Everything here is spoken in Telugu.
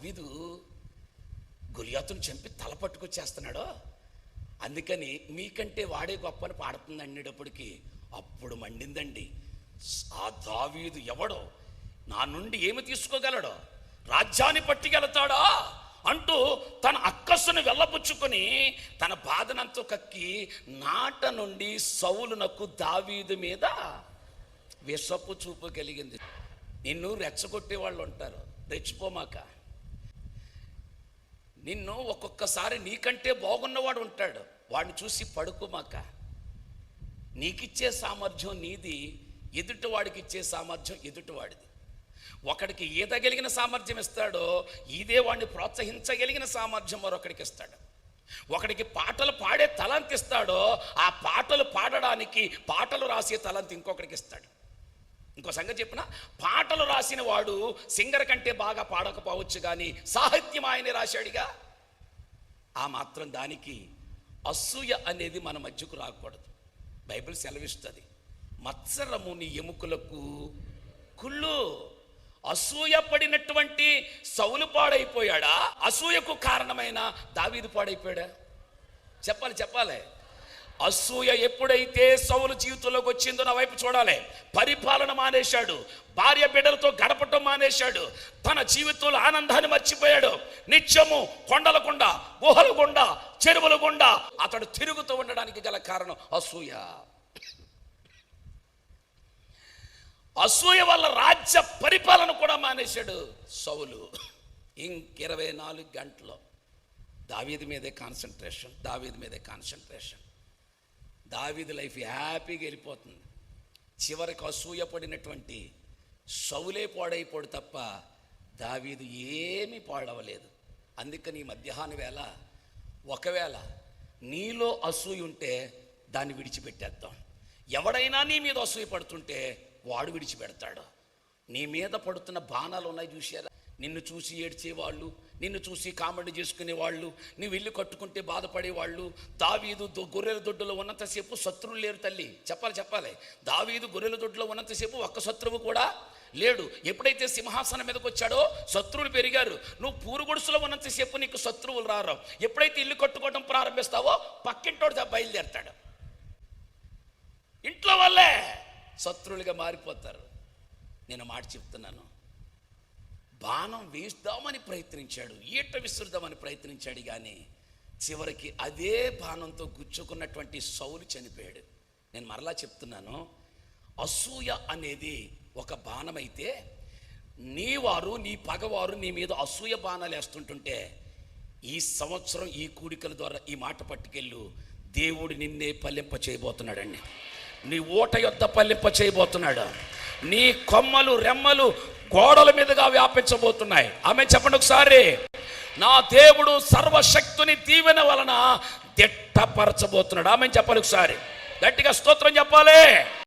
దావీదు గులియాతును చంపి తల పట్టుకొచ్చేస్తున్నాడో? అందుకని మీకంటే వాడే గొప్పని పాడుతుంది అనేటప్పటికి అప్పుడు మండిందండి. ఆ దావీదు ఎవడో? నా నుండి ఏమి తీసుకోగలడో? రాజ్యాన్ని పట్టుకెళ్తాడా? అంటూ తన అక్కస్సును వెళ్ళబుచ్చుకొని తన బాధనంతో కక్కి నాట నుండి సౌలునకు దావీదు మీద విషపు చూపు కలిగింది. నిన్ను రెచ్చగొట్టే వాళ్ళు ఉంటారు. రెచ్చిపోమాక. నిన్ను ఒక్కొక్కసారి నీకంటే బాగున్నవాడు ఉంటాడు. వాడిని చూసి పడుకోమాక నీకిచ్చే సామర్థ్యం నీది ఎదుటివాడికి ఇచ్చే సామర్థ్యం ఎదుటివాడిది ఒకడికి ఈదగలిగిన సామర్థ్యం ఇస్తాడో ఇదే వాడిని ప్రోత్సహించగలిగిన సామర్థ్యం మరొకడికి ఇస్తాడు. ఒకడికి పాటలు పాడే తలంత ఇస్తాడో ఆ పాటలు పాడడానికి పాటలు రాసే తలంతి ఇంకొకడికి ఇస్తాడు. ఇంకో సంగతి చెప్పిన? పాటలు రాసిన వాడు సింగర్ కంటే బాగా పాడకపోవచ్చు కానీ సాహిత్యం ఆయన రాశాడుగా? ఆ మాత్రం దానికి అసూయ అనేది మన మధ్యకు రాకూడదు. బైబిల్ సెలవిస్తుంది. మత్సరము నీ ఎముకలకు కుళ్ళు. అసూయ పడినటువంటి సౌలు పాడైపోయాడా? అసూయకు కారణమైన దావీదు పాడైపోయాడా? చెప్పాలి చెప్పాలి. అసూయ ఎప్పుడైతే సౌలు జీవితంలోకి వచ్చిందో నా వైపు చూడాలి. పరిపాలన మానేశాడు. భార్య బిడ్డలతో గడపటం మానేశాడు. తన జీవితంలో ఆనందాన్ని మర్చిపోయాడు. నిత్యము కొండల గుండా గుహల గుండా చెరువుల గుండా అతడు తిరుగుతూ ఉండడానికి గల కారణం అసూయ. అసూయ వల్ల రాజ్య పరిపాలన కూడా మానేశాడు సౌలు. ఇంక ఇరవై నాలుగు గంటలు. దావీది మీదే కాన్సన్ట్రేషన్ దావీది మీదే కాన్సన్ట్రేషన్ దావిది లైఫ్ హ్యాపీగా వెళ్ళిపోతుంది. చివరికి అసూయ పడినటువంటి సౌలే పాడైపోడు తప్ప దావీదు ఏమీ పాడవలేదు. అందుకని ఈ మధ్యాహ్న వేళ ఒకవేళ నీలో అసూయ ఉంటే దాన్ని విడిచిపెట్టేద్దాం. ఎవడైనా నీ మీద అసూయ పడుతుంటే వాడు విడిచిపెడతాడు. నీ మీద పడుతున్న బాణాలు ఉన్నాయి చూసారా నిన్ను చూసి ఏడ్చేవాళ్ళు నిన్ను చూసి కామెడీ చేసుకునే వాళ్ళు ఇల్లు కట్టుకుంటే బాధపడేవాళ్ళు. దావీదు దొ- గొర్రెల దొడ్డులో ఉన్నంతసేపు శత్రువులు లేరు తల్లి. చెప్పాలి చెప్పాలి. దావీదు గొర్రెల దొడ్డులో ఉన్నంతసేపు ఒక్క శత్రువు కూడా లేడు. ఎప్పుడైతే సింహాసనం మీదకి వచ్చాడో శత్రువులు పెరిగారు. నువ్వు పూరు గుడుసులో ఉన్నంతసేపు నీకు శత్రువులు రారు ఎప్పుడైతే ఇల్లు కట్టుకోవడం ప్రారంభిస్తావో పక్కింటోడు బయలుదేరుతాడు బయలుదేరతాడు. ఇంట్లో వల్లే శత్రువులుగా మారిపోతారు. నేను మాట చెప్తున్నాను. బాణం వేస్తామని ప్రయత్నించాడు ఈట విసురుదామని ప్రయత్నించాడు కానీ చివరికి అదే బాణంతో గుచ్చుకున్నటువంటి సౌలు చనిపోయాడు. నేను మరలా చెప్తున్నాను అసూయ అనేది ఒక బాణమైతే నీ వారు నీ పగవారు నీ మీద అసూయ బాణాలు వేస్తుంటుంటే ఈ సంవత్సరం ఈ కూడికల ద్వారా ఈ మాట పట్టుకెళ్ళు దేవుడు నిన్నే పల్లింప చేయబోతున్నాడండి. నీ ఓట యొద్ద పల్లింప చేయబోతున్నాడు. నీ కొమ్మలు రెమ్మలు గోడల మీదుగా వ్యాపించబోతున్నాయి. ఆమె చెప్పండి ఒకసారి. నా దేవుడు సర్వశక్తుని దీవెన వలన దిట్టపరచబోతున్నాడు. ఆమె చెప్పాలి ఒకసారి. గట్టిగా స్తోత్రం చెప్పాలి.